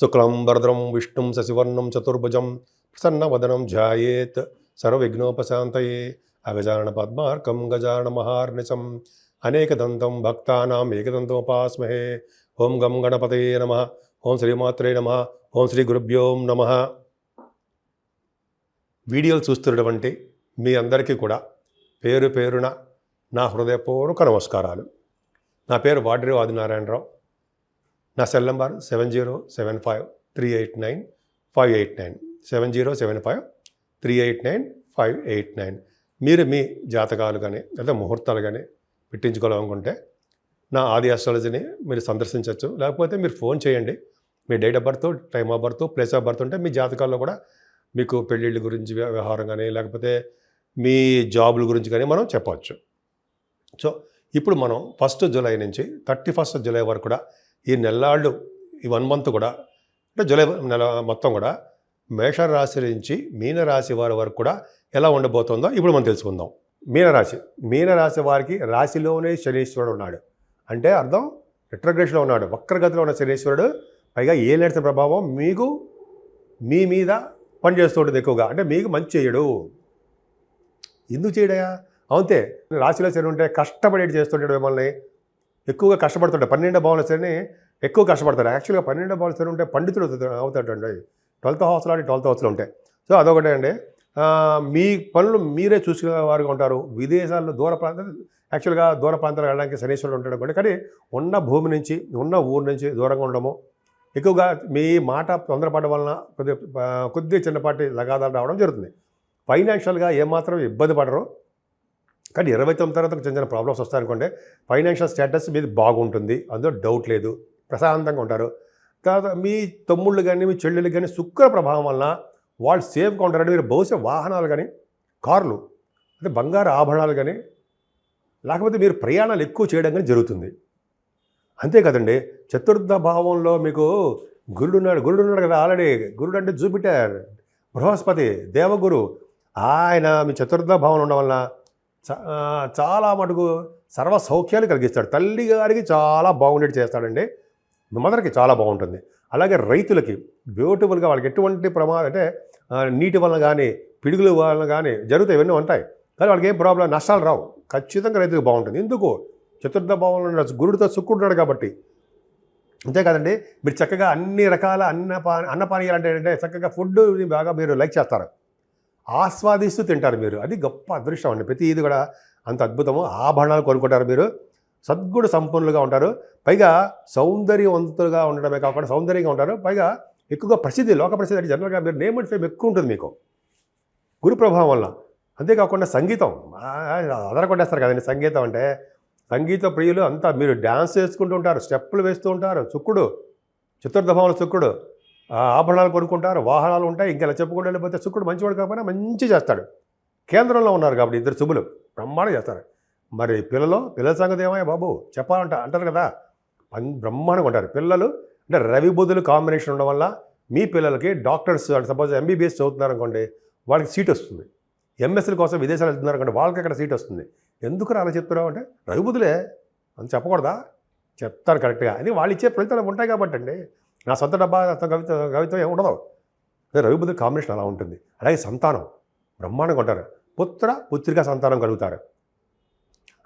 శుక్లం వరదరం విష్ణుం శశివర్ణం చతుర్భుజం ప్రసన్నవదనం ధ్యాయేత్ సర్వవిఘ్నోపశాంతయే అగజానన పద్మార్కం గజానన మహార్నిశం అనేకదంతం భక్తానాం ఏకదంతోపాస్మహే. ఓం గం గణపతయే నమ. ఓం శ్రీమాత్రే నమ. ఓం శ్రీ గురుభ్యోం నమ. వీడియోలు చూస్తున్నటువంటి మీ అందరికీ కూడా పేరు పేరున నా హృదయపూర్వక నమస్కారాలు. నా పేరు వాడ్రి ఆదినారాయణరావు. నా cell number seven zero seven five three eight nine five eight nine. Seven zero seven five three eight nine five eight nine. మీరు మీ జాతకాలు కానీ లేదా ముహూర్తాలు కానీ పెట్టించుకోవాలనుకుంటే నా ఆది ఆస్ట్రాలజీని మీరు సందర్శించవచ్చు లేకపోతే మీరు ఫోన్ చేయండి. మీ date of birth time of birth place of birth ఉంటే మీ జాతకాల్లో కూడా మీకు పెళ్ళిళ్ళ గురించి వ్యవహారం కానీ లేకపోతే మీ జాబుల గురించి కానీ మనం చెప్పవచ్చు. సో ఇప్పుడు మనం ఫస్ట్ జూలై నుంచి థర్టీ ఫస్ట్ జూలై వరకు కూడా ఈ నెల్లాళ్ళు ఈ వన్ మంత్ కూడా అంటే జూలై నెల మొత్తం కూడా మేషరాశి నుంచి మీనరాశి వారి వరకు కూడా ఎలా ఉండబోతుందో ఇప్పుడు మనం తెలుసుకుందాం. మీనరాశి మీనరాశి వారికి రాశిలోనే శనీశ్వరుడు ఉన్నాడు. అంటే అర్థం రిట్రగ్రేషన్లో ఉన్నాడు వక్రగతిలో ఉన్న శనీశ్వరుడు పైగా ఏ నడిచిన ప్రభావం మీకు మీ మీద పనిచేస్తుంటుంది ఎక్కువగా. అంటే మీకు మంచి చేయడు ఎందుకు చేయడయా అవుతే రాశిలో శని ఉంటే కష్టపడేటి చేస్తుంటాడు మిమ్మల్ని? ఎక్కువగా కష్టపడతాడు పన్నెండో భావన శని ఎక్కువ కష్టపడతాడు. యాక్చువల్గా పన్నెండో భావన శని ఉంటే పండితుడు అవుతాడండి. ట్వెల్త్ హౌస్లో అంటే ట్వెల్త్ హౌస్లో ఉంటాయి సో అదొకటే అండి. మీ పనులు మీరే చూసుకునే వారుగా ఉంటారు. విదేశాల్లో దూర ప్రాంతాలు యాక్చువల్గా దూర ప్రాంతాలు వెళ్ళడానికి శనీశ్వరుడు ఉంటాడు అనుకోండి. కానీ ఉన్న భూమి నుంచి ఉన్న ఊరు నుంచి దూరంగా ఉండడము ఎక్కువగా మీ మాట తొందరపడడం వలన కొద్ది కొద్ది చిన్నపాటి లగాదాలు రావడం జరుగుతుంది. ఫైనాన్షియల్గా ఏమాత్రం ఇబ్బంది పడరు. కానీ ఇరవై తొమ్మిది తర్వాత చిన్న చిన్న ప్రాబ్లమ్స్ వస్తాయనుకోండి ఫైనాన్షియల్ స్టేటస్ మీది బాగుంటుంది అందులో డౌట్ లేదు ప్రశాంతంగా ఉంటారు. తర్వాత మీ తమ్ముళ్ళు కానీ మీ చెల్లెళ్ళు కానీ శుక్ర ప్రభావం వలన వాళ్ళు సేఫ్గా ఉంటారంటే మీరు బహుశా వాహనాలు కానీ కార్లు అంటే బంగారు ఆభరణాలు కానీ లేకపోతే మీరు ప్రయాణాలు ఎక్కువ చేయడం కానీ జరుగుతుంది. అంతే కదండి. చతుర్థ భావంలో మీకు గురుడు ఉన్నాడు గురుడు ఉన్నాడు కదా ఆల్రెడీ. గురుడు అంటే జూపిటర్ బృహస్పతి దేవగురు. ఆయన మీ చతుర్థ భావన ఉండడం వలన చాలా మటుకు సర్వ సౌఖ్యాలు కలిగిస్తాడు. తల్లి గారికి చాలా బాగుండేది చేస్తాడండి. మదర్కి చాలా బాగుంటుంది. అలాగే రైతులకి బ్యూటిఫుల్గా వాళ్ళకి ఎటువంటి ప్రమాదం అంటే నీటి వలన కానీ పిడుగుల వలన కానీ జరుగుతాయి ఇవన్నీ ఉంటాయి. కానీ వాళ్ళకి ఏం ప్రాబ్లం నష్టాలు రావు. ఖచ్చితంగా రైతులకు బాగుంటుంది. ఎందుకు? చతుర్థ భావంలో ఉన్న గురుడితో శుక్రుడున్నాడు కాబట్టి. అంతే కదండి. మీరు చక్కగా అన్ని రకాల అన్న అన్నపానీయాలు అంటే చక్కగా ఫుడ్ బాగా మీరు లైక్ చేస్తారు. ఆస్వాదిస్తూ తింటారు మీరు. అది గొప్ప అదృష్టం అండి. ప్రతి ఇది కూడా అంత అద్భుతము. ఆభరణాలు కొనుక్కుంటారు మీరు. సద్గుణ సంపన్నులుగా ఉంటారు. పైగా సౌందర్యవంతులుగా ఉండడమే కాకుండా సౌందర్యంగా ఉంటారు. పైగా ఎక్కువగా ప్రసిద్ధి లోక ప్రసిద్ధి అంటే జనరల్గా మీరు నేమ్ అండ్ ఫేమ్ ఎక్కువ ఉంటుంది మీకు. గురు ప్రభావం వల్ల అంతేకాకుండా సంగీతం. అదరకొట్టేస్తారు కదండి సంగీతం అంటే. సంగీత ప్రియులు అంతా మీరు డ్యాన్స్ చేసుకుంటూ ఉంటారు. స్టెప్పులు వేస్తూ ఉంటారు. చుక్కుడు చతుర్థభావంలో చుక్కుడు. ఆభరణాలు కొనుక్కుంటారు వాహనాలు ఉంటాయి ఇంకా ఇలా చెప్పుకుంటూ వెళ్ళిపోతే శుక్రుడు మంచివాడు కాకపోయినా మంచి చేస్తాడు. కేంద్రంలో ఉన్నారు కాబట్టి ఇద్దరు శుభులు బ్రహ్మాండం చేస్తారు. మరి పిల్లలు పిల్లల సంగతి ఏమయ్యా బాబు? చెప్పాలంట అంటారు కదా. బ్రహ్మాండంగా ఉంటారు. పిల్లలు అంటే రవి బుధులు కాంబినేషన్ ఉండడం వల్ల మీ పిల్లలకి డాక్టర్స్ అంటే సపోజ్ ఎంబీబీఎస్ చదువుతున్నారు అనుకోండి వాళ్ళకి సీట్ వస్తుంది. ఎంఎస్ఎల్ కోసం విదేశాలు వెళ్తున్నారు అనుకోండి వాళ్ళకి అక్కడ సీట్ వస్తుంది. ఎందుకు అలా చెప్తున్నావు అంటే రవి బుధులే అని చెప్పకూడదా? చెప్తారు కరెక్ట్గా అది వాళ్ళు ఇచ్చే ఫలితాలు ఉంటాయి కాబట్టి అండి. నా సొంత డబ్బా సొంత కవిత కవిత్వం ఏమి ఉండదు. అదే రవి కాంబినేషన్ అలా ఉంటుంది. అలాగే సంతానం. బ్రహ్మాండంగా ఉంటారు. పుత్ర పుత్రిక సంతానం కలుగుతారు.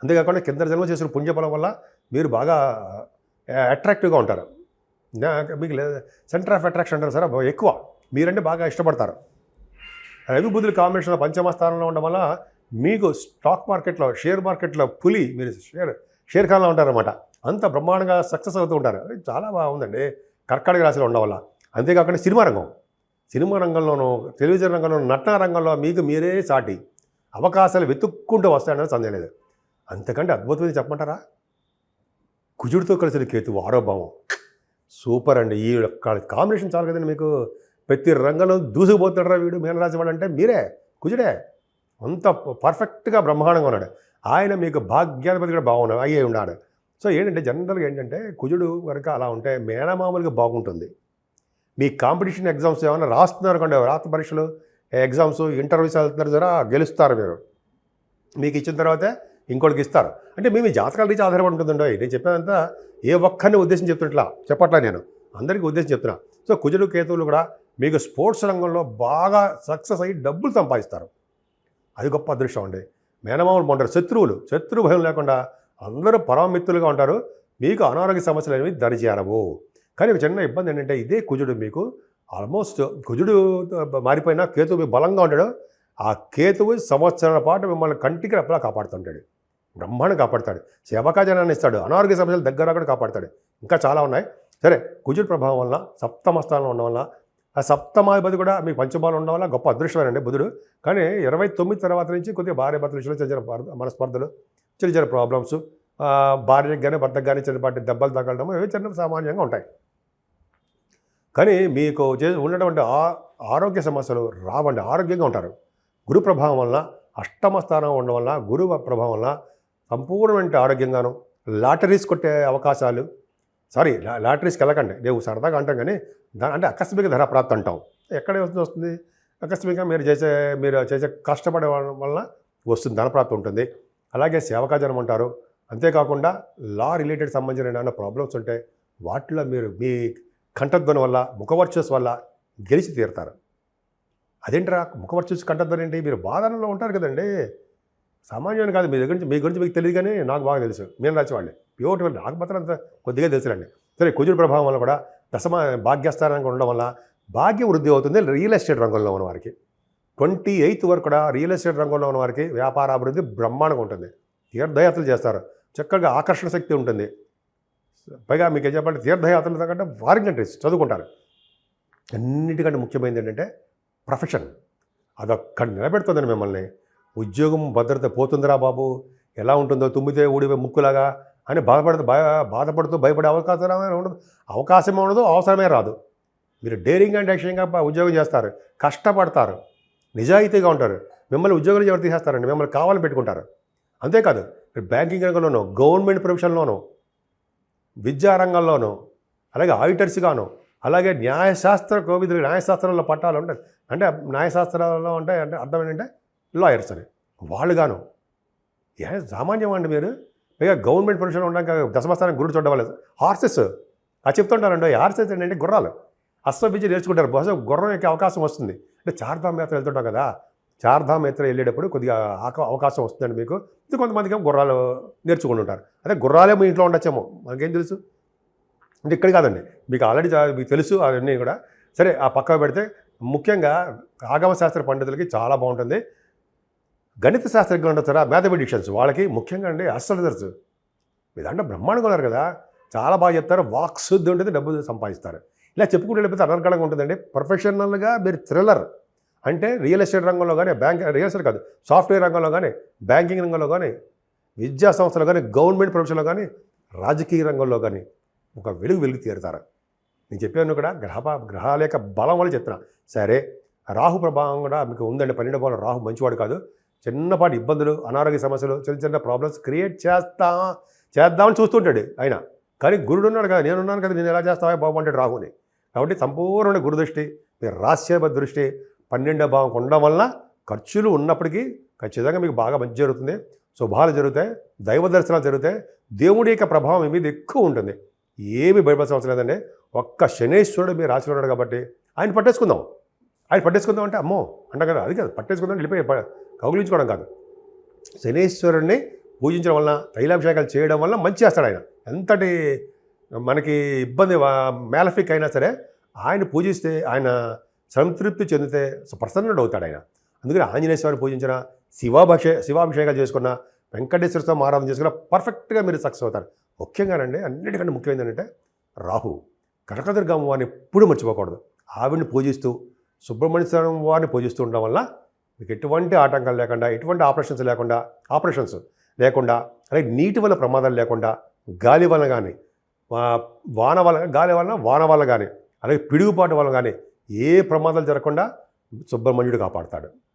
అంతేకాకుండా కింద జన్మ చేసిన పుణ్యఫలం వల్ల మీరు బాగా అట్రాక్టివ్గా ఉంటారు. మీకు సెంటర్ ఆఫ్ అట్రాక్షన్ అంటారు సార్. ఎక్కువ. మీరంటే బాగా ఇష్టపడతారు. రవి బుద్ధుల కాంబినేషన్లో పంచమ స్థానంలో ఉండడం వల్ల మీకు స్టాక్ మార్కెట్లో షేర్ మార్కెట్లో పులి మీరు షేర్ షేర్ కాలంలో ఉంటారన్నమాట. అంత బ్రహ్మాండంగా సక్సెస్ అవుతూ ఉంటారు. అది చాలా బాగుందండి. కర్కాటక రాశిలో ఉండడం వల్ల అంతేకాకుండా సినిమా రంగం. సినిమా రంగంలోనూ టెలివిజన్ రంగంలోనూ నటన రంగంలో మీకు మీరే సాటి. అవకాశాలు వెతుక్కుంటూ వస్తాయన్నది సందేహం లేదు. అంతకంటే అద్భుతమైన చెప్పమంటారా? కుజుడితో కలిసిన కేతు ఆరోభావం సూపర్ అండి. ఈ యొక్క కాంబినేషన్ చాలు కదండి మీకు. ప్రతి రంగంలో దూసుకుపోతున్నారా వీడు మీనరాశి వాడు అంటే మీరే కుజుడే. అంత పర్ఫెక్ట్గా బ్రహ్మాండంగా ఉన్నాడు. ఆయన మీకు భాగ్యాధిపతి కూడా బాగున్నాడు అయ్యే ఉన్నాడు. సో ఏంటంటే జనరల్గా ఏంటంటే కుజుడు కనుక అలా ఉంటే మేనమామూలుగా బాగుంటుంది. మీ కాంపిటీషన్ ఎగ్జామ్స్ ఏమైనా రాస్తున్నారు కండి రాత పరీక్షలు ఎగ్జామ్స్ ఇంటర్వ్యూస్ వెళ్తున్నారు జరా గెలుస్తారు మీరు. మీకు ఇచ్చిన తర్వాతే ఇంకోటికి ఇస్తారు. అంటే మేము జాతకాల నుంచి ఆధారపడి ఉంటుందండో. నేను చెప్పేదంతా ఏ ఒక్కరిని ఉద్దేశం చెప్తున్నట్లా చెప్పట్లా నేను. అందరికీ ఉద్దేశం చెప్తున్నా. సో కుజుడు కేతువులు కూడా మీకు స్పోర్ట్స్ రంగంలో బాగా సక్సెస్ అయ్యి డబ్బులు సంపాదిస్తారు. అది గొప్ప అదృష్టం అండి. మేనమామలు బాగుంటారు. శత్రువులు శత్రు భయం లేకుండా అందరూ పరమమిత్రులుగా ఉంటారు. మీకు అనారోగ్య సమస్యలు అనేవి దరిచేరవు కానీ ఒక చిన్న ఇబ్బంది ఏంటంటే ఇదే కుజుడు మీకు ఆల్మోస్ట్ కుజుడు మారిపోయినా కేతువు మీకు బలంగా ఉంటాడు. ఆ కేతువు సంవత్సరాల పాటు మిమ్మల్ని కంటికి రెప్పలా కాపాడుతుంటాడు. బ్రహ్మాండం కాపాడుతాడు. సేవకాజనాన్ని ఇస్తాడు. అనారోగ్య సమస్యలు దగ్గర కూడా కాపాడుతాడు. ఇంకా చాలా ఉన్నాయి. సరే కుజుడు ప్రభావం వల్ల సప్తమ స్థానంలో ఉండడం వల్ల ఆ సప్తమాధిపతి కూడా మీకు పంచమాలు ఉండడం వల్ల గొప్ప అదృష్టమేనండి బుధుడు. కానీ ఇరవై తొమ్మిది తర్వాత నుంచి కొద్దిగా భార్య భర్తల విషయంలో చిన్న మనస్పర్ధలు చిన్న చిన్న ప్రాబ్లమ్స్ భార్యకు కానీ భర్తకు కానీ చిన్నపాటి దెబ్బలు తగలడం ఇవి చిన్న సామాన్యంగా ఉంటాయి. కానీ మీకు చే ఉన్నటువంటి ఆ ఆరోగ్య సమస్యలు రావండి ఆరోగ్యంగా ఉంటారు. గురు ప్రభావం వల్ల అష్టమ స్థానం ఉండడం వల్ల గురు ప్రభావం వల్ల సంపూర్ణమైన ఆరోగ్యంగాను లాటరీస్ కొట్టే అవకాశాలు సారీ లా- లాటరీస్కి వెళ్ళకండి. నేను సరదాగా అంటాం కానీ అంటే ఆకస్మిక ధర ప్రాప్తి అంటాం. ఎక్కడ వస్తుంది వస్తుంది? ఆకస్మికంగా మీరు చేసే మీరు చేసే కష్టపడే వలన వస్తుంది ధనప్రాప్తి ఉంటుంది. అలాగే సేవకాజనం అంటారు. అంతేకాకుండా లా రిలేటెడ్ సంబంధించిన ఏమైనా ప్రాబ్లమ్స్ ఉంటే వాటిలో మీరు మీ కంఠధ్వని వల్ల ముఖవర్చస్ వల్ల గెలిచి తీరుతారు. అదేంట్రా ముఖవర్చస్ కంఠధ్వని ఏంటి? మీరు వాదనలో ఉంటారు కదండి. సామాన్యుని కాదు మీ దగ్గర నుంచి మీ గురించి మీకు తెలియదు కానీ నాకు బాగా తెలుసు. మీరు రాసేవాళ్ళు ప్యూర్ నాకు మాత్రం అంత కొద్దిగా తెలుసులండి. సరే కుజుడు ప్రభావం వల్ల కూడా దశమ భాగ్యస్థానంగా ఉండడం వల్ల భాగ్య వృద్ధి అవుతుంది. రియల్ ఎస్టేట్ రంగంలో ఉన్న వారికి. ట్వంటీ ఎయిత్ వరకు కూడా రియల్ ఎస్టేట్ రంగంలో ఉన్న వారికి వ్యాపార అభివృద్ధి బ్రహ్మాండంగా ఉంటుంది. తీర్థయాత్రలు చేస్తారు. చక్కగా ఆకర్షణ శక్తి ఉంటుంది. పైగా మీకు ఏం చెప్పండి తీర్థయాత్రలు కంటే ఫారిన్ కంట్రీస్ చదువుకుంటారు. అన్నిటికంటే ముఖ్యమైనది ఏంటంటే ప్రొఫెషన్. అదొక్కడ నిలబెడుతుందండి మిమ్మల్ని. ఉద్యోగం భద్రత పోతుందిరా బాబు. ఎలా ఉంటుందో తుమ్మితే ఊడిపోయి ముక్కులాగా అని బాధపడుతూ భయ బాధపడుతూ భయపడే అవకాశం ఉండదు. అవకాశం ఉండదు అవసరమే రాదు. మీరు డేరింగ్ అండ్ యాక్షన్గా ఉద్యోగం చేస్తారు. కష్టపడతారు. నిజాయితీగా ఉంటారు. మిమ్మల్ని ఉద్యోగులు ఎవరు తీసేస్తారండి? మిమ్మల్ని కావాలని పెట్టుకుంటారు. అంతేకాదు మీరు బ్యాంకింగ్ రంగంలోనూ గవర్నమెంట్ ప్రొఫెషన్లోనూ విద్యా రంగంలోనూ అలాగే ఆడిటర్స్గాను అలాగే న్యాయశాస్త్ర కోవిధులు న్యాయశాస్త్రంలో పట్టాలు ఉంటాయి. అంటే న్యాయశాస్త్రాల్లో అంటే అంటే అర్థం ఏంటంటే లాయర్స్ అని. వాళ్ళు గాను ఏ సామాన్యం అండి మీరు? పైగా గవర్నమెంట్ ప్రొఫెషన్ ఉండడానికి దశమస్థానం గురుడు చూడడం హార్సెస్. అది చెప్తుంటారండి హార్సెస్ ఏంటంటే గుర్రాలు. అశ్వ విద్య నేర్చుకుంటారు. బహుశా గుర్రం యొక్క అవకాశం వస్తుంది. అంటే చార్ధామ్ యాత్ర వెళ్తుంటాం కదా చార్ధామ్ యాత్ర వెళ్ళేటప్పుడు కొద్దిగా ఆక- అవకాశం వస్తుందండి మీకు. ఇది కొంతమందికి ఏమో గుర్రాలు నేర్చుకుని ఉంటారు అదే గుర్రాలే మీ ఇంట్లో ఉండొచ్చేమో మనకేం తెలుసు? అంటే ఇక్కడ కాదండి మీకు ఆల్రెడీ మీకు తెలుసు అవన్నీ కూడా. సరే ఆ పక్కకు పెడితే ముఖ్యంగా ఆగమ శాస్త్ర పండితులకి చాలా బాగుంటుంది. గణిత శాస్త్రజ్ఞులు ఉంటారా మ్యాథమెటిషియన్స్ వాళ్ళకి ముఖ్యంగా అండి అస్ట్రాలజర్స్. మీదంటే బ్రహ్మాండంగా ఉన్నారు కదా చాలా బాగా చెప్తారు వాక్ శుద్ధి ఉంటుంది డబ్బు సంపాదిస్తారు. ఇలా చెప్పుకుంటూ వెళ్ళిపోతే అనర్గళంగా ఉంటుందండి. ప్రొఫెషనల్గా మీరు థ్రిల్లర్ అంటే రియల్ ఎస్టేట్ రంగంలో కానీ బ్యాంక్ రియల్ ఎస్టేట్ కాదు సాఫ్ట్వేర్ రంగంలో కానీ బ్యాంకింగ్ రంగంలో కానీ విద్యా సంస్థలో కానీ గవర్నమెంట్ ప్రొఫెషన్లో కానీ రాజకీయ రంగంలో కానీ ఒక వెలుగు వెలుగు తీరుతారు. నేను చెప్పాను కూడా గ్రహ గ్రహాల యొక్క బలం వల్ల చెప్తున్నా. సరే రాహు ప్రభావం కూడా మీకు ఉందండి. పన్నెండు భావం రాహు మంచివాడు కాదు. చిన్నపాటి ఇబ్బందులు అనారోగ్య సమస్యలు చిన్న చిన్న ప్రాబ్లమ్స్ క్రియేట్ చేస్తా చేద్దామని చూస్తుంటాడు ఆయన. కానీ గురుడు ఉన్నాడు కదా నేనున్నాను కదా నేను ఎలా చేస్తావా బాబు అంటాడు రాహుని. కాబట్టి సంపూర్ణ గురుదృష్టి మీ రాశ్యభ దృష్టి పన్నెండో భావం ఉండడం వల్ల ఖర్చులు ఉన్నప్పటికీ ఖచ్చితంగా మీకు బాగా మంచి జరుగుతుంది. శుభాలు జరుగుతాయి దైవ దర్శనాలు జరుగుతాయి దేవుడి యొక్క ప్రభావం మీ మీద ఎక్కువ ఉంటుంది. ఏమి భయపడాల్సిన అవసరం లేదండి. ఒక్క శనేశ్వరుడు మీ రాశిలో ఉన్నాడు కాబట్టి ఆయన పట్టేసుకుందాం. ఆయన పట్టేసుకుందాం అంటే అమ్మో అంట కదా అది కాదు. పట్టేసుకుందాం వెళ్ళిపోయి కౌగులించుకోవడం కౌగిలించుకోవడం కాదు. శనేశ్వరుడిని పూజించడం వల్ల తైలాభిషేకాలు చేయడం వల్ల మంచి చేస్తాడు ఆయన. ఎంతటి మనకి ఇబ్బంది మేలఫిక్ అయినా సరే ఆయన పూజిస్తే ఆయన సంతృప్తి చెందితే ప్రసన్నుడు అవుతాడు ఆయన. అందుకని ఆంజనేయ స్వామిని పూజించిన శివాభిషే శివాభిషేకాలు చేసుకున్న వెంకటేశ్వర స్వామి ఆరాధన చేసుకున్న పర్ఫెక్ట్గా మీరు సక్సెస్ అవుతారు. ముఖ్యంగానండి అన్నిటికంటే ముఖ్యమైనది ఏంటంటే రాహు. కనకదుర్గమ్మ వారిని ఎప్పుడు మర్చిపోకూడదు. ఆవిడని పూజిస్తూ సుబ్రహ్మణ్య స్వామి వారిని పూజిస్తూ ఉండడం వల్ల మీకు ఎటువంటి ఆటంకాలు లేకుండా ఎటువంటి ఆపరేషన్స్ లేకుండా ఆపరేషన్స్ లేకుండా అలాగే నీటి వల్ల ప్రమాదాలు లేకుండా గాలి వల్ల కానీ వాన వల్ల గాలి వల్ల వాన వల్ల కానీ అలాగే పిడుగుపాటు వల్ల కానీ ఏ ప్రమాదాలు జరగకుండా సుబ్రహ్మణ్యుడు కాపాడతాడు.